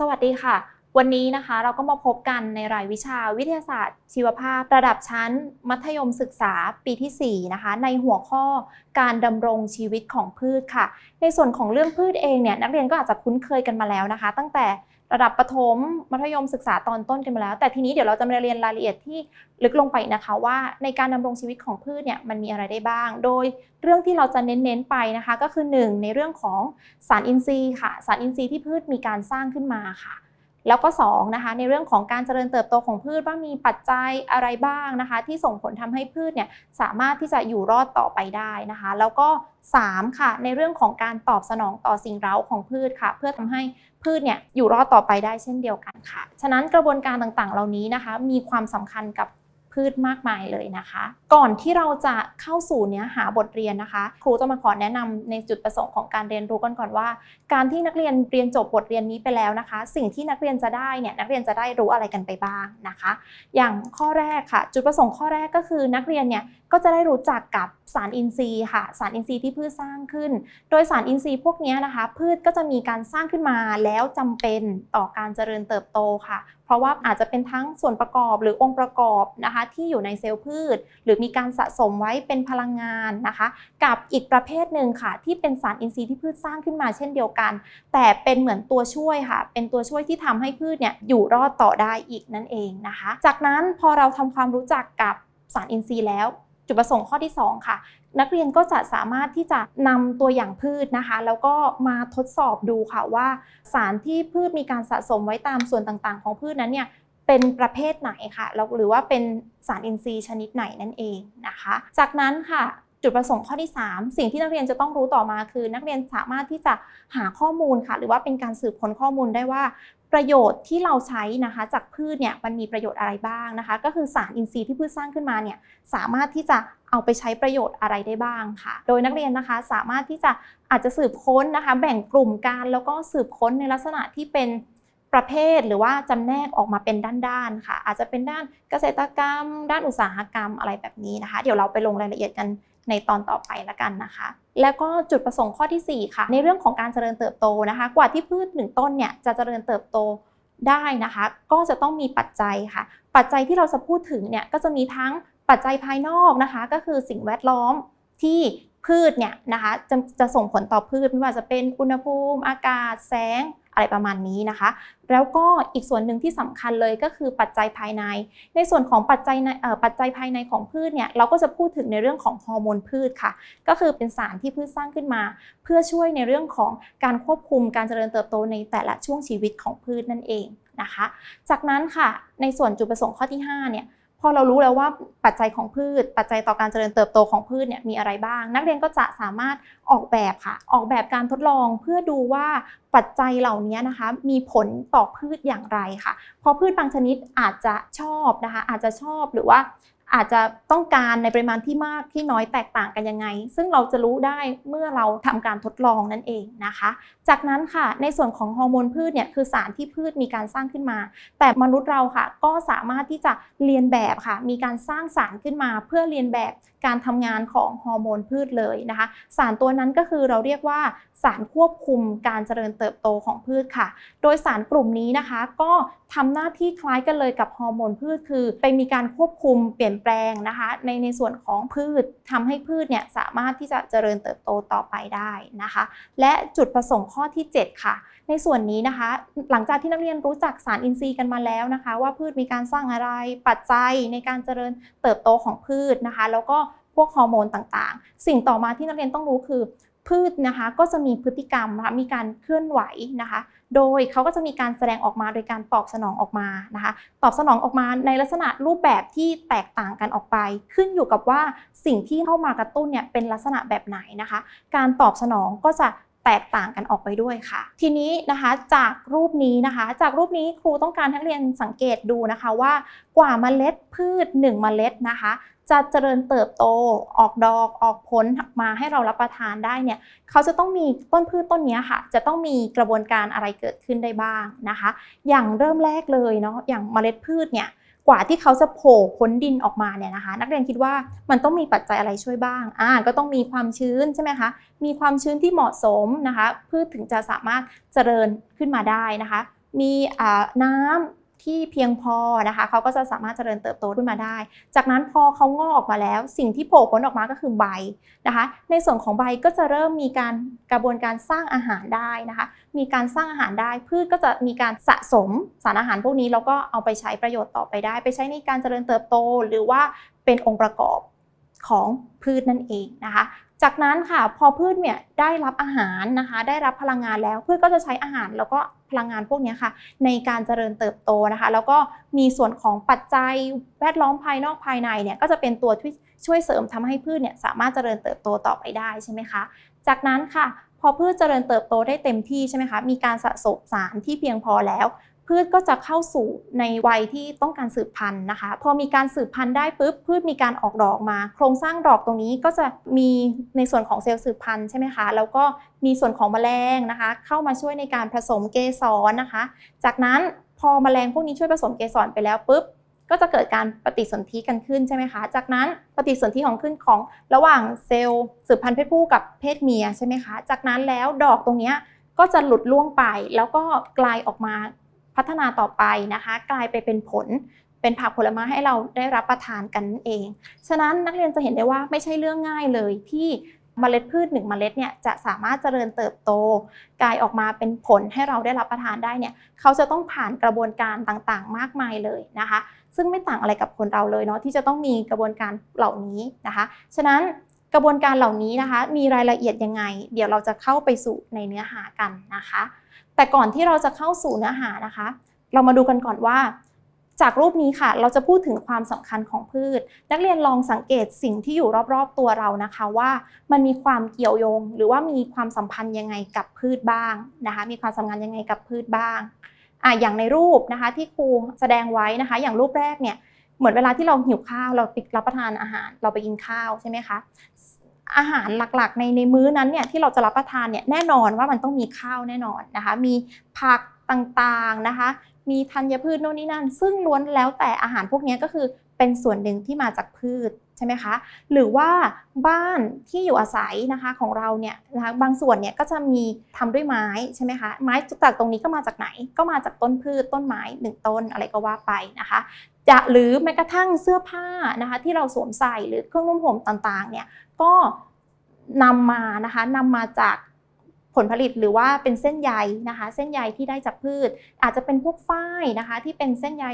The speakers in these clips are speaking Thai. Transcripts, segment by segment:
สวัสดีค่ะ วันนี้นะคะเราก็มาพบกันในรายวิชาวิทยาศาสตร์ ชีวภาพ ระดับชั้น มัธยมศึกษาปีที่ 4 นะคะ ในหัวข้อการดำรงชีวิตของพืชค่ะ ในส่วนของเรื่องพืชเองเนี่ยนักเรียนก็อาจจะคุ้นเคยกันมาแล้วนะคะ ตั้งแต่ ระดับประถมมัธยมศึกษาตอนต้นกันมาแล้ว แต่ทีนี้เดี๋ยวเราจะมาเรียนรายละเอียดที่ลึกลงไปนะคะว่าในการดำรงชีวิตของพืชเนี่ยมันมีอะไรได้บ้าง โดยเรื่องที่เราจะเน้นๆไปนะคะ ก็คือ 1 ในเรื่องของสารอินทรีย์ค่ะ สารอินทรีย์ที่พืชมีการสร้างขึ้นมาค่ะ แล้วก็2นะคะในเรื่องของการเจริญเติบโตของพืชว่ามีปัจจัยอะไรบ้างนะคะ ที่ส่งผลทำให้พืชเนี่ยสามารถที่จะอยู่รอดต่อไปได้นะคะ แล้วก็ 3 ค่ะ ในเรื่องของการตอบสนองต่อสิ่งเร้าของพืชค่ะ เพื่อทำให้พืชเนี่ยอยู่รอดต่อไปได้เช่นเดียวกันค่ะ ฉะนั้นกระบวนการต่างๆ เหล่านี้นะคะ มีความสำคัญกับ พืชมากมายเลยนะคะ ก่อนที่เราจะเข้าสู่เนื้อหาบทเรียนนะคะ ครูจะมาขอแนะนำในจุดประสงค์ของการเรียนรู้กันก่อนว่า การที่นักเรียนเรียนจบบทเรียนนี้ไปแล้วนะคะ สิ่งที่นักเรียนจะได้เนี่ยนักเรียนจะได้รู้อะไรกันไปบ้างนะคะ อย่างข้อแรกค่ะ จุดประสงค์ข้อแรกก็คือนักเรียนเนี่ยก็จะได้รู้จักกับสารอินทรีย์ค่ะ สารอินทรีย์ที่พืชสร้างขึ้น โดยสารอินทรีย์พวกนี้นะคะ พืชก็จะมีการสร้างขึ้นมาแล้วจำเป็นต่อการเจริญเติบโตค่ะ เพราะว่าอาจจะเป็นทั้งส่วนประกอบหรือองค์ประกอบนะคะที่อยู่ในเซลล์พืช หรือมีการสะสมไว้เป็นพลังงานนะคะ กับอีกประเภทหนึ่งค่ะ ที่เป็นสารอินทรีย์ที่พืชสร้างขึ้นมาเช่นเดียวกัน แต่เป็นเหมือนตัวช่วยค่ะ เป็นตัวช่วยที่ทำให้พืชเนี่ยอยู่รอดต่อได้อีกนั่นเองนะคะ จากนั้นพอเราทำความรู้จักกับสารอินทรีย์แล้วจุดประสงค์ข้อที่ 2 ค่ะ นักเรียนก็จะสามารถที่จะนำตัวอย่างพืชนะคะ แล้วก็มาทดสอบดูค่ะว่าสารที่พืชมีการสะสมไว้ตามส่วนต่างๆ ของพืชนั้นเนี่ยเป็นประเภทไหนค่ะแล้วหรือว่าเป็นสารอินทรีย์ชนิดไหนนั่นเองนะคะ จากนั้นค่ะ จุดประสงค์ข้อที่ 3 สิ่งที่นักเรียนจะต้องรู้ต่อมาคือ นักเรียนสามารถที่จะหาข้อมูลค่ะ หรือว่าเป็นการสืบค้นข้อมูลได้ว่าประโยชน์ที่เราใช้นะคะ จากพืชเนี่ยมันมีประโยชน์อะไรบ้างนะคะ ก็คือสารอินทรีย์ที่พืชสร้างขึ้นมาเนี่ยสามารถที่จะเอาไปใช้ประโยชน์อะไรได้บ้างค่ะ โดยนักเรียนนะคะสามารถที่จะอาจจะสืบค้นนะคะ แบ่งกลุ่มการแล้วก็สืบค้นในลักษณะที่เป็นประเภทหรือว่าจำแนกออกมาเป็นด้านๆค่ะ อาจจะเป็นด้านเกษตรกรรม ด้านอุตสาหกรรมอะไรแบบนี้นะคะ เดี๋ยวเราไปลงรายละเอียดกัน ในตอนต่อไปละกันนะคะ แล้วก็จุดประสงค์ข้อทีสี่ 4 ค่ะ ในเรื่องของการเจริญเติบโตนะคะ กว่าที่พืชหนึ่งต้นเนี่ยจะเจริญเติบโตได้นะคะ ก็จะต้องมีปัจจัยค่ะ ปัจจัยที่เราจะพูดถึงเนี่ยก็จะมีทั้งปัจจัยภายนอกนะคะ ก็คือสิ่งแวดล้อมที่พืชเนี่ยนะคะจะจะส่งผลต่อพืชไม่ว่าจะเป็นอุณหภูมิ อากาศแสง อะไรประมาณนี้นะคะ แล้วก็อีกส่วนหนึ่งที่สำคัญเลยก็คือปัจจัยภายใน ในส่วนของปัจจัยในปัจจัยภายในของพืชเนี่ยเราก็จะพูดถึงในเรื่องของฮอร์โมนพืชค่ะ ก็คือเป็นสารที่พืชสร้างขึ้นมา เพื่อช่วยในเรื่องของการควบคุมการเจริญเติบโตในแต่ละช่วงชีวิตของพืชนั่นเองนะคะ จากนั้นค่ะในส่วนจุดประสงค์ข้อที่5เนี่ย พอเรารู้แล้วว่าปัจจัยของพืช ปัจจัยต่อการเจริญเติบโตของพืชเนี่ยมีอะไรบ้าง นักเรียนก็จะสามารถออกแบบค่ะ ออกแบบการทดลองเพื่อดูว่าปัจจัยเหล่านี้นะคะมีผลต่อพืชอย่างไรค่ะ พอพืชบางชนิดอาจจะชอบนะคะอาจจะชอบหรือว่า อาจจะต้องการในปริมาณที่มากที่น้อยแตกต่างกันยังไง ซึ่งเราจะรู้ได้เมื่อเราทำการทดลองนั่นเองนะคะ จากนั้นค่ะในส่วนของฮอร์โมนพืชเนี่ยคือสารที่พืชมีการสร้างขึ้นมา แต่มนุษย์เราค่ะก็สามารถที่จะเรียนแบบค่ะ มีการสร้างสารขึ้นมาเพื่อเรียนแบบการทำงานของฮอร์โมนพืชเลยนะคะ สารตัวนั้นก็คือเราเรียกว่าสารควบคุมการเจริญเติบโตของพืชค่ะ โดยสารกลุ่มนี้นะคะ ก็ทำหน้าที่คล้ายกันเลยกับฮอร์โมนพืช คือไปมีการควบคุมเปลี่ยนแปลงนะคะในในส่วนของพืชทำให้พืชเนี่ยสามารถที่จะเจริญเติบโตต่อไปได้นะคะ และจุดประสงค์ข้อที่ 7 ค่ะ ในส่วนนี้นะคะ หลังจากที่นักเรียนรู้จักสารอินทรีย์กันมาแล้วนะคะ ว่าพืชมีการสร้างอะไรปัจจัยในการเจริญเติบโตของพืชนะคะ แล้วก็พวกฮอร์โมนต่างๆ สิ่งต่อมาที่นักเรียนต้องรู้คือพืชนะคะก็จะมีพฤติกรรมนะคะมีการเคลื่อนไหวนะคะ โดยเขาก็จะมีการแสดงออกมาโดยการตอบสนองออกมานะคะ ตอบสนองออกมาในลักษณะรูปแบบที่แตกต่างกันออกไป ขึ้นอยู่กับว่าสิ่งที่เข้ามากระตุ้นเนี่ยเป็นลักษณะแบบไหนนะคะ การตอบสนองก็จะ แตกต่างกันออกไปด้วยค่ะ ทีนี้นะคะจากรูปนี้นะคะ จากรูปนี้ครูต้องการให้นักเรียนสังเกตดูนะคะว่ากว่าเมล็ดพืช 1 เมล็ดนะคะ จะเจริญเติบโตออกดอกออกผลมาให้เรารับประทานได้เนี่ยเขาจะต้องมีต้นพืชต้นนี้ค่ะ จะต้องมีกระบวนการอะไรเกิดขึ้นได้บ้างนะคะ อย่างเริ่มแรกเลยเนาะอย่างเมล็ดพืชเนี่ย กว่าที่เขาจะโผล่พ้นดินออกมาเนี่ยนะคะ นักเรียนคิดว่ามันต้องมีปัจจัยอะไรช่วยบ้างอ่าก็ต้องมีความชื้นใช่ไหมคะมีความชื้นที่เหมาะสมนะคะพืชถึงจะสามารถเจริญขึ้นมาได้นะคะ มีอ่าน้ำ ที่เพียงพอนะคะเขาก็จะสามารถเจริญเติบโตขึ้นมาได้ จากนั้นพอเขางอกออกมาแล้ว สิ่งที่โผล่พ้นออกมาก็คือใบนะคะ ในส่วนของใบก็จะเริ่มมีการกระบวนการสร้างอาหารได้นะคะ มีการสร้างอาหารได้พืชก็จะมีการสะสมสารอาหารพวกนี้แล้วก็เอาไปใช้ประโยชน์ต่อไปได้ ไปใช้ในการเจริญเติบโตหรือว่าเป็นองค์ประกอบของพืชนั่นเองนะคะ จากนั้นค่ะพอพืชเนี่ยได้รับอาหารนะคะ ได้รับพลังงานแล้วพืชก็จะใช้อาหารแล้วก็พลังงานพวกนี้ค่ะ ในการเจริญเติบโตนะคะ แล้วก็มีส่วนของปัจจัยแวดล้อมภายนอกภายในเนี่ยก็จะเป็นตัวที่ช่วยเสริมทำให้พืชเนี่ยสามารถเจริญเติบโตต่อไปได้ใช่ไหมคะจากนั้นค่ะพอพืชเจริญเติบโตได้เต็มที่ใช่ไหมคะมีการสะสมสารที่เพียงพอแล้ว พืชก็จะเข้าสู่ในวัยที่ต้องการสืบพันธุ์นะคะ พอมีการสืบพันธุ์ได้ปุ๊บพืชมีการออกดอกมา โครงสร้างดอกตรงนี้ก็จะมีในส่วนของเซลล์สืบพันธุ์ใช่ไหมคะแล้วก็มีส่วนของแมลงนะคะ เข้ามาช่วยในการผสมเกสรนะคะ จากนั้นพอแมลงพวกนี้ช่วยผสมเกสรไปแล้วปุ๊บก็จะเกิดการปฏิสนธิกันขึ้นใช่ไหมคะ จากนั้นปฏิสนธิของขึ้นของระหว่างเซลล์สืบพันธุ์เพศผู้กับเพศเมียใช่ไหมคะ จากนั้นแล้วดอกตรงนี้ก็จะหลุดล่วงไปแล้วก็กลายออกมา พัฒนาต่อไปนะคะ กลายไปเป็นผลเป็นผักผลไม้ให้เราได้รับประทานกันนั่นเอง ฉะนั้นนักเรียนจะเห็นได้ว่าไม่ใช่เรื่องง่ายเลยที่เมล็ดพืชหนึ่งเมล็ดเนี่ยจะสามารถเจริญเติบโต กลายออกมาเป็นผลให้เราได้รับประทานได้เนี่ยเขาจะต้องผ่านกระบวนการต่างๆ มากมายเลยนะคะ ซึ่งไม่ต่างอะไรกับคนเราเลยเนาะที่จะต้องมีกระบวนการเหล่านี้นะคะ ฉะนั้นกระบวนการเหล่านี้นะคะ มีรายละเอียดยังไง เดี๋ยวเราจะเข้าไปสู่ในเนื้อหากันนะคะ แต่ก่อนที่เราจะเข้าสู่เนื้อหานะคะ เรามาดูกันก่อนว่า จากรูปนี้ค่ะ เราจะพูดถึงความสำคัญของพืช นักเรียนลองสังเกตสิ่งที่อยู่รอบๆตัวเรานะคะว่ามันมีความเกี่ยวโยง หรือว่ามีความสัมพันธ์ยังไงกับพืชบ้างนะคะ มีความสัมพันธ์ยังไงกับพืชบ้างอะอย่างในรูปนะคะที่ครูแสดงไว้นะคะ อย่างรูปแรกเนี่ยเหมือนเวลาที่เราหิวข้าวเราไปรับประทานอาหาร เราไปกินข้าวใช่ไหมคะ อาหารหลักๆ ในในมื้อนั้นเนี่ยที่เราจะรับประทานเนี่ยแน่นอนว่ามันต้องมีข้าวแน่นอนนะคะ มีผักต่างๆนะคะ มีธัญพืชโน่นนี่นั่น ซึ่งล้วนแล้วแต่อาหารพวกนี้ก็คือเป็นส่วนหนึ่งที่มาจากพืช ใช่ไหมคะหรือว่าบ้านที่อยู่อาศัยนะคะของเราเนี่ยนะคะบางส่วนเนี่ยก็จะมีทำด้วยไม้ใช่ไหมคะไม้จากตรงนี้ก็มาจากไหน ก็มาจากต้นพืชต้นไม้หนึ่งต้นอะไรก็ว่าไปนะคะจะหรือแม้กระทั่งเสื้อผ้านะคะที่เราสวมใส่หรือเครื่องนุ่มห่มต่างๆเนี่ยก็นำมานะคะนำมาจากผลผลิตหรือว่าเป็นเส้นใยนะคะ เส้นใยที่ได้จากพืช อาจจะเป็นพวกฝ้ายนะคะ ที่เป็นเส้นใย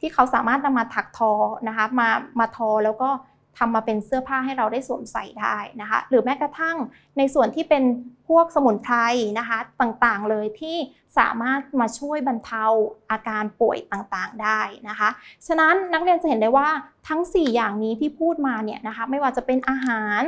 ที่เขาสามารถนำมาถักทอนะคะมามาทอแล้วก็ ทำมาเป็นเสื้อผ้าให้เราได้สวมใส่ได้นะคะ หรือแม้กระทั่งในส่วนที่เป็นพวกสมุนไพรนะคะต่างๆเลยที่สามารถมาช่วยบรรเทาอาการป่วยต่างๆได้นะคะ ฉะนั้นนักเรียนจะเห็นได้ว่าทั้ง 4 อย่างนี้ที่พูดมาเนี่ยนะคะไม่ว่าจะเป็นอาหาร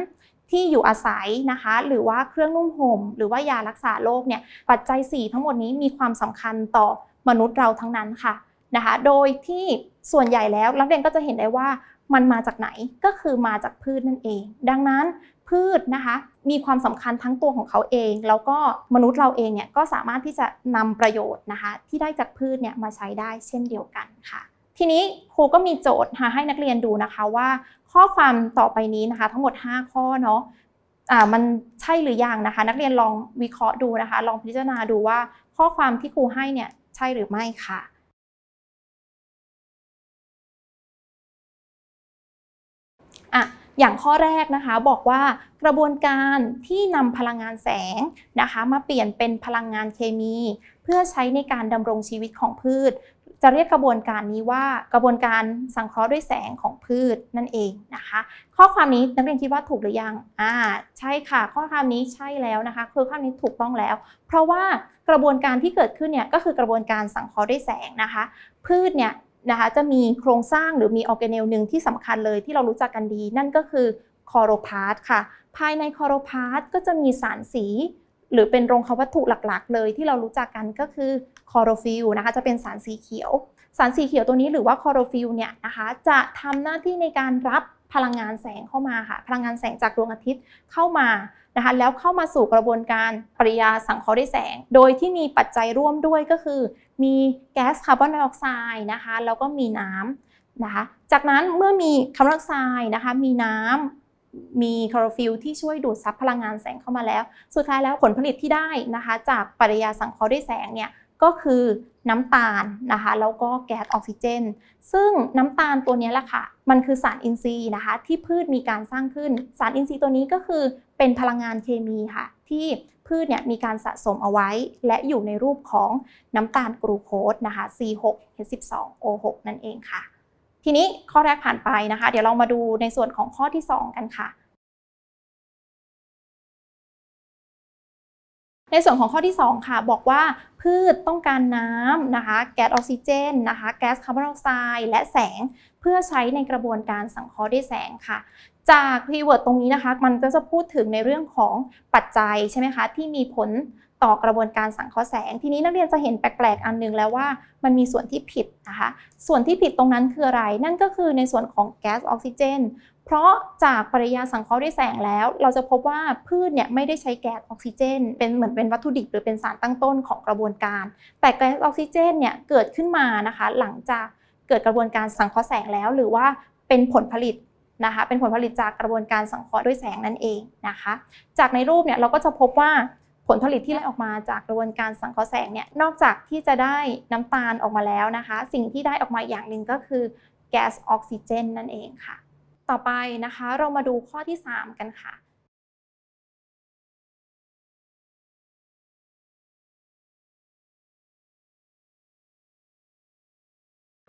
ที่อยู่อาศัยนะคะ หรือว่าเครื่องนุ่มห่ม หรือว่ายารักษาโรคเนี่ยปัจจัย 4 ทั้งหมดนี้มีความสำคัญต่อมนุษย์เราทั้งนั้นค่ะนะคะ โดยที่ส่วนใหญ่แล้วนักเรียนก็จะเห็นได้ว่า มันมาจากไหนก็คือมาจากพืชนั่นเอง ดังนั้นพืชนะคะมีความสำคัญทั้งตัวของเขาเอง แล้วก็มนุษย์เราเองเนี่ยก็สามารถที่จะนำประโยชน์นะคะ ที่ได้จากพืชเนี่ยมาใช้ได้เช่นเดียวกันค่ะ ทีนี้ครูก็มีโจทย์มาให้นักเรียนดูนะคะว่า ข้อความต่อไปนี้นะคะ ทั้งหมด 5 ข้อเนาะอ่ามันใช่หรือยังนะคะ นักเรียนลองวิเคราะห์ดูนะคะ ลองพิจารณาดูว่าข้อความที่ครูให้เนี่ยใช่หรือไม่ค่ะ อย่างข้อแรกนะคะบอกว่ากระบวนการที่นำพลังงานแสงนะคะมาเปลี่ยนเป็นพลังงานเคมี เพื่อใช้ในการดำรงชีวิตของพืช จะเรียกกระบวนการนี้ว่ากระบวนการสังเคราะห์ด้วยแสงของพืชนั่นเองนะคะ ข้อความนี้นักเรียนคิดว่าถูกหรือยังอ่าใช่ค่ะ ข้อความนี้ใช่แล้วนะคะ คือข้อความนี้ถูกต้องแล้ว เพราะว่ากระบวนการที่เกิดขึ้นเนี่ยก็คือกระบวนการสังเคราะห์ด้วยแสงนะคะ พืชเนี่ย นะคะจะมีโครงสร้างหรือมีออร์แกเนลหนึ่งที่สำคัญเลยที่เรารู้จักกันดี นั่นก็คือคอโรพาสค่ะ ภายในคอโรพาสก็จะมีสารสี หรือเป็นโรงควัตถุหลักๆ เลยที่เรารู้จักกันก็คือคอโรฟิลนะคะจะเป็นสารสีเขียว สารสีเขียวตัวนี้หรือว่าคอโรฟิลเนี่ยนะคะจะทำหน้าที่ในการรับ พลังงานแสงเข้ามาค่ะพลังงานแสงจากดวงอาทิตย์เข้ามานะคะแล้วเข้ามาสู่กระบวนการปริยาสังเคราะห์ด้วยแสง โดยที่มีปัจจัยร่วมด้วยก็คือ มีแก๊สคาร์บอนไดออกไซด์นะคะแล้วก็มีน้ำนะคะจากนั้นเมื่อมีคาร์บอนไดออกไซด์นะคะมีน้ำมีคลอโรฟิลที่ช่วยดูดซับพลังงานแสงเข้ามาแล้ว สุดท้ายแล้วผลผลิตที่ได้นะคะ จากปริยาสังเคราะห์ด้วยแสงเนี่ย ก็คือน้ำตาลนะคะแล้วก็แก๊สออกซิเจน ซึ่งน้ำตาลตัวนี้แหละค่ะมันคือสารอินทรีย์นะคะที่พืชมีการสร้างขึ้น สารอินทรีย์ตัวนี้ก็คือเป็นพลังงานเคมีค่ะ ที่พืชเนี่ยมีการสะสมเอาไว้ และอยู่ในรูปของน้ำตาลกรูโคสนะคะ C6H12O6 นั่นเองค่ะ ทีนี้ข้อแรกผ่านไปนะคะ เดี๋ยวเรามาดูในส่วนของข้อที่ 2 กันค่ะ ในส่วนของข้อที่ 2 ค่ะ บอกว่าพืชต้องการน้ำนะคะ แก๊สออกซิเจนนะคะ แก๊สคาร์บอนไดออกไซด์และแสงเพื่อใช้ในกระบวนการสังเคราะห์ด้วยแสงค่ะ จากคีย์เวิร์ดตรงนี้นะคะ มันก็จะพูดถึงในเรื่องของปัจจัยใช่ไหมคะที่มีผล ต่อกระบวนการสังเคราะห์แสง ทีนี้นักเรียนจะเห็นแปลกๆ อันหนึงแล้วว่ามันมีส่วนที่ผิดนะคะ ส่วนที่ผิดตรงนั้นคืออะไร นั่นก็คือในส่วนของแก๊สออกซิเจน เพราะจากปริยาสังเคราะห์ด้วยแสงแล้ว เราจะพบว่าพืชเนี่ยไม่ได้ใช้แก๊สออกซิเจน เป็นเหมือนเป็นวัตถุดิบหรือเป็นสารตั้งต้นของกระบวนการ แต่แก๊สออกซิเจนเนี่ยเกิดขึ้นมานะคะ หลังจากเกิดกระบวนการสังเคราะห์แสงแล้ว หรือว่าเป็นผลผลิตนะคะเป็นผลผลิตจากกระบวนการสังเคราะห์ด้วยแสงนั่นเองนะคะ จากในรูปเนี่ยเราก็จะพบว่า ผลผลิตที่ไหลออกมาจากกระบวนการสังเคราะห์แสงเนี่ยนอกจากที่จะได้น้ำตาลออกมาแล้วนะคะ สิ่งที่ได้ออกมาอย่างหนึ่งก็คือแก๊สออกซิเจนนั่นเองค่ะ ต่อไปนะคะเรามาดูข้อที่ 3 กันค่ะ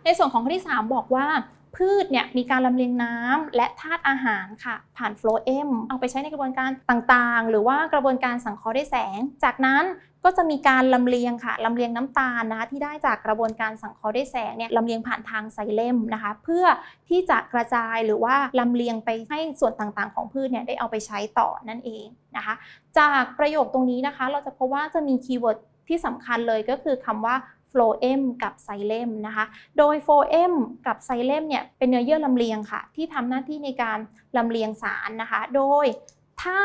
ในส่วนของข้อที่ 3 บอกว่า พืชเนี่ยมีการลำเลียงน้ำและธาตุอาหารค่ะ ผ่านโฟลเอมเอาไปใช้ในกระบวนการต่างๆ หรือว่ากระบวนการสังเคราะห์ด้วยแสง จากนั้นก็จะมีการลำเลียงค่ะลำเลียงน้ำตาลนะคะที่ได้จากกระบวนการสังเคราะห์ด้วยแสงเนี่ยลำเลียงผ่านทางไซเลมนะคะ เพื่อที่จะกระจายหรือว่าลำเลียงไปให้ส่วนต่างๆ ของพืชเนี่ยได้เอาไปใช้ต่อนั่นเองนะคะ จากประโยคตรงนี้นะคะ เราจะพบว่าจะมีคีย์เวิร์ดที่สำคัญเลยก็คือคำว่า phloem กับ xylem นะคะ โดย phloem กับ xylem เนี่ยเป็นเนื้อเยื่อลำเลียงค่ะ ที่ทำหน้าที่ในการลำเลียงสารนะคะ โดยถ้า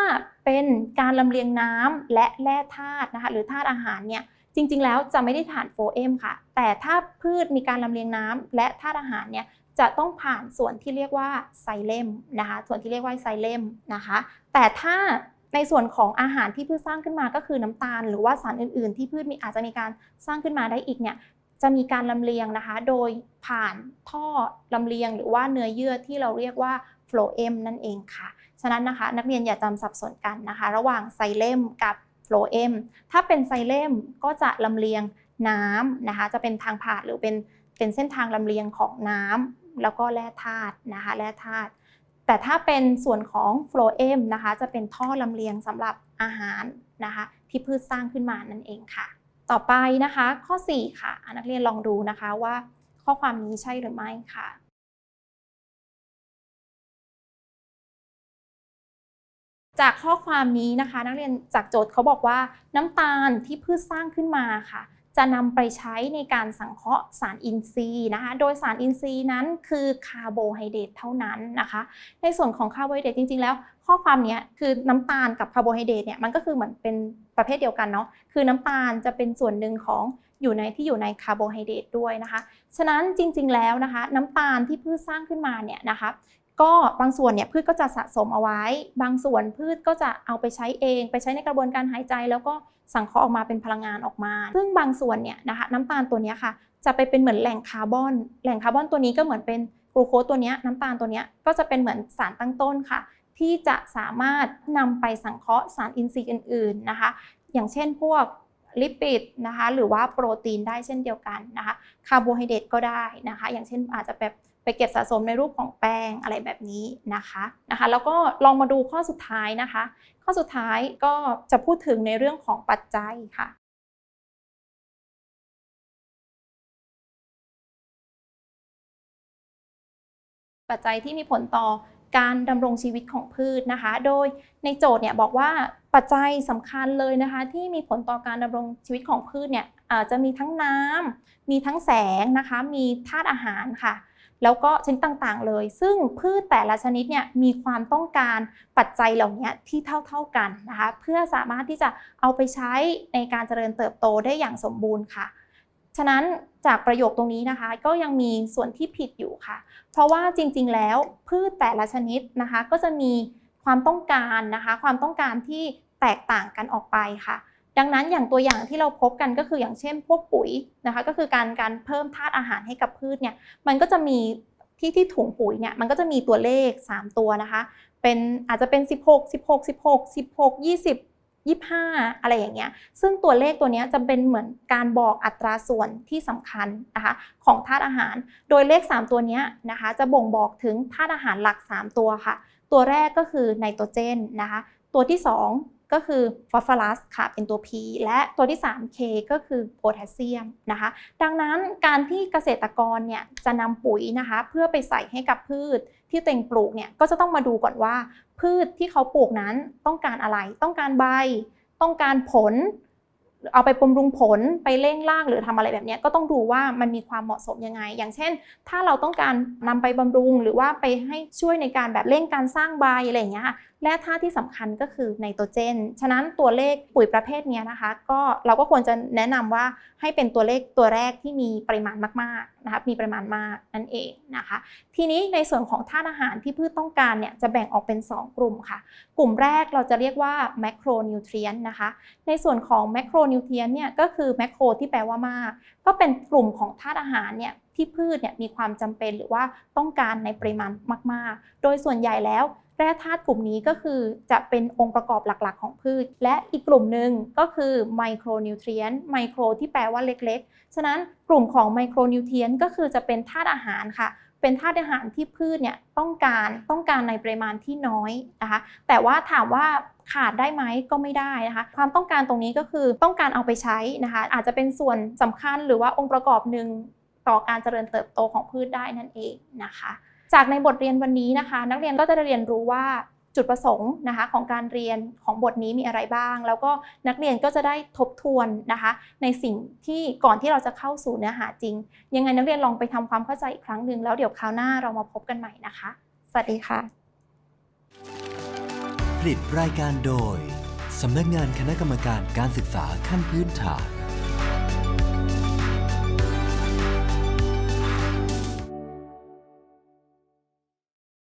เป็นการลำเลียงน้ำและแร่ธาตุนะคะหรือธาตุอาหารเนี่ยจริงๆแล้วจะไม่ได้ผ่านโฟเอมค่ะ แต่ถ้าพืชมีการลำเลียงน้ำและธาตุอาหารเนี่ยจะต้องผ่านส่วนที่เรียกว่าไซเลมนะคะ ส่วนที่เรียกว่าไซเลมนะคะ แต่ถ้า ในส่วนของอาหารที่พืชสร้างขึ้นมาก็คือน้ำตาล หรือว่าสารอื่น ๆ ที่พืชมีอาจจะมีการสร้างขึ้นมาได้อีกเนี่ยจะมีการลำเลียงนะคะ โดยผ่านท่อลำเลียงหรือว่าเนื้อเยื่อที่เราเรียกว่าโฟลเอมนั่นเองค่ะ ฉะนั้นนะคะ นักเรียนอย่าจำสับสนกันนะคะ ระหว่างไซเลมกับโฟลเอมถ้าเป็นไซเลมก็จะลำเลียงน้ำนะคะ จะเป็นทางผ่านหรือเป็นเป็นเส้นทางลำเลียงของน้ำแล้วก็แร่ธาตุนะคะแร่ธาตุ แต่ถ้าเป็นส่วนของโฟลเอมนะคะ จะเป็นท่อลำเลียงสำหรับอาหารนะคะ ที่พืชสร้างขึ้นมานั่นเองค่ะ ต่อไปนะคะ ข้อ 4 ค่ะนักเรียนลองดูนะคะว่าข้อความนี้ใช่หรือไม่ค่ะจากข้อความนี้นะคะ นักเรียนจากโจทย์เขาบอกว่าน้ำตาลที่พืชสร้างขึ้นมาค่ะ จะนำไปใช้ในการสังเคราะห์สารอินทรีย์นะคะ โดยสารอินทรีย์นั้นคือคาร์โบไฮเดรตเท่านั้นนะคะ ในส่วนของคาร์โบไฮเดรตจริงๆ แล้ว ข้อความนี้คือน้ำตาลกับคาร์โบไฮเดรตเนี่ยมันก็คือเหมือนเป็นประเภทเดียวกันเนาะ คือน้ำตาลจะเป็นส่วนหนึ่งของอยู่ในที่อยู่ในคาร์โบไฮเดรตด้วยนะคะ ฉะนั้นจริงๆ แล้วนะคะ น้ำตาลที่พืชสร้างขึ้นมาเนี่ยนะคะ ก็บางส่วนเนี่ยพืชก็จะสะสมเอาไว้ บางส่วนพืชก็จะเอาไปใช้เอง ไปใช้ในกระบวนการหายใจ แล้วก็สังเคราะห์ออกมาเป็นพลังงานออกมา ซึ่งบางส่วนเนี่ยนะคะน้ำตาลตัวนี้ค่ะ จะไปเป็นเหมือนแหล่งคาร์บอน แหล่งคาร์บอนตัวนี้ก็เหมือนเป็นกลูโคสตัวนี้น้ำตาลตัวนี้ก็จะเป็นเหมือนสารตั้งต้นค่ะ ที่จะสามารถนำไปสังเคราะห์สารอินทรีย์อื่น ๆนะคะ อย่างเช่นพวกลิปิดนะคะหรือว่าโปรตีนได้เช่นเดียวกันนะคะคาร์โบไฮเดรตก็ได้นะคะ อย่างเช่นอาจจะแบบ ไปเก็บสะสมในรูปของแป้งอะไรแบบนี้นะคะนะคะแล้วก็ลองมาดูข้อสุดท้ายนะคะ ข้อสุดท้ายก็จะพูดถึงในเรื่องของปัจจัยค่ะปัจจัยที่มีผลต่อการดำรงชีวิตของพืชนะคะ โดยในโจทย์เนี่ยบอกว่าปัจจัยสำคัญเลยนะคะ ที่มีผลต่อการดำรงชีวิตของพืชเนี่ยอาจจะมีทั้งน้ำมีทั้งแสงนะคะ มีธาตุอาหารค่ะ แล้วก็ชนิดต่างๆเลย ซึ่งพืชแต่ละชนิดเนี่ยมีความต้องการปัจจัยเหล่านี้ที่เท่าๆกันนะคะเพื่อสามารถที่จะเอาไปใช้ในการเจริญเติบโตได้อย่างสมบูรณ์ค่ะ ฉะนั้นจากประโยคตรงนี้นะคะก็ยังมีส่วนที่ผิดอยู่ค่ะ เพราะว่าจริงๆแล้วพืชแต่ละชนิดนะคะก็จะมีความต้องการนะคะ ความต้องการที่แตกต่างกันออกไปค่ะ ดังนั้นอย่างตัวอย่างที่เราพบกันก็คืออย่างเช่นพวกปุ๋ยนะคะก็คือการการเพิ่มธาตุอาหารให้กับพืชเนี่ยมันก็จะมีที่ที่ถุงปุ๋ยเนี่ยมันก็จะมีตัวเลข 3 ตัวนะคะ เป็นอาจจะเป็น 16 16 16 16 20 25 อะไรอย่างเงี้ย ซึ่งตัวเลขตัวเนี้ยจะเป็นเหมือนการบอกอัตราส่วนที่สำคัญนะคะของธาตุอาหาร โดยเลข 3 ตัวเนี้ยนะคะจะบ่งบอกถึงธาตุอาหารหลัก 3 ตัวค่ะ ตัวแรกก็คือไนโตรเจนนะคะ ตัวที่ 2 ก็คือฟอสฟอรัสค่ะเป็นตัว P และตัวที่ 3 K ก็คือโพแทสเซียมนะคะ ดังนั้นการที่เกษตรกรเนี่ยจะนำปุ๋ยนะคะเพื่อไปใส่ให้กับพืชที่ตัวเองปลูกเนี่ยก็จะต้องมาดูก่อนว่า พืชที่เขาปลูกนั้นต้องการอะไร ต้องการใบ ต้องการผล เอาไปบำรุงผลไปเร่งรากหรือทำอะไรแบบนี้ก็ต้องดูว่ามันมีความเหมาะสมยังไง อย่างเช่น ถ้าเราต้องการนำไปบำรุงหรือว่าไปให้ช่วยในการแบบเร่งการสร้างใบอะไรอย่างเงี้ย และธาตุที่สำคัญก็คือไนโตรเจน ฉะนั้นตัวเลขปุ๋ยประเภทนี้นะคะ ก็เราก็ควรจะแนะนำว่าให้เป็นตัวเลขตัวแรกที่มีปริมาณมากๆนะคะมีปริมาณมากนั่นเองนะคะ ทีนี้ในส่วนของธาตุอาหารที่พืชต้องการเนี่ยจะแบ่งออกเป็น 2 กลุ่มค่ะ กลุ่มแรกเราจะเรียกว่าแม c โครนิวเทรียนนะคะ ในส่วนของแม c โครนิวเทรียนเนี่ยก็คือแม c โครที่แปลว่ามาก ก็เป็นกลุ่มของธาตุอาหารเนี่ยที่พืชเนี่ยมีความจำเป็นหรือว่าต้องการในปริมาณมาก ๆ โดยส่วนใหญ่แล้ว แร่ธาตุกลุ่มนี้ก็คือจะเป็นองค์ประกอบหลักๆ ของพืช และอีกกลุ่มหนึ่งก็คือไมโครนิวเทรียนไมโครที่แปลว่าเล็กๆ ฉะนั้นกลุ่มของไมโครนิวเทรียนก็คือจะเป็นธาตุอาหารค่ะ เป็นธาตุอาหารที่พืชเนี่ยต้องการต้องการในปริมาณที่น้อยนะคะ แต่ว่าถามว่าขาดได้ไหมก็ไม่ได้นะคะ ความต้องการตรงนี้ก็คือต้องการเอาไปใช้นะคะ อาจจะเป็นส่วนสำคัญหรือว่าองค์ประกอบหนึ่งต่อการเจริญเติบโตของพืชได้นั่นเองนะคะ จากในบทเรียนวันนี้นะคะ นักเรียนก็จะได้เรียนรู้ว่าจุดประสงค์นะคะของการเรียนของบทนี้มีอะไรบ้าง แล้วก็นักเรียนก็จะได้ทบทวนนะคะ ในสิ่งที่ก่อนที่เราจะเข้าสู่เนื้อหาจริง ยังไงนักเรียนลองไปทำความเข้าใจอีกครั้งหนึ่งแล้วเดี๋ยวคราวหน้าเรามาพบกันใหม่นะคะ สวัสดีค่ะ ผลิตรายการโดยสำนักงานคณะกรรมการการศึกษาขั้นพื้นฐาน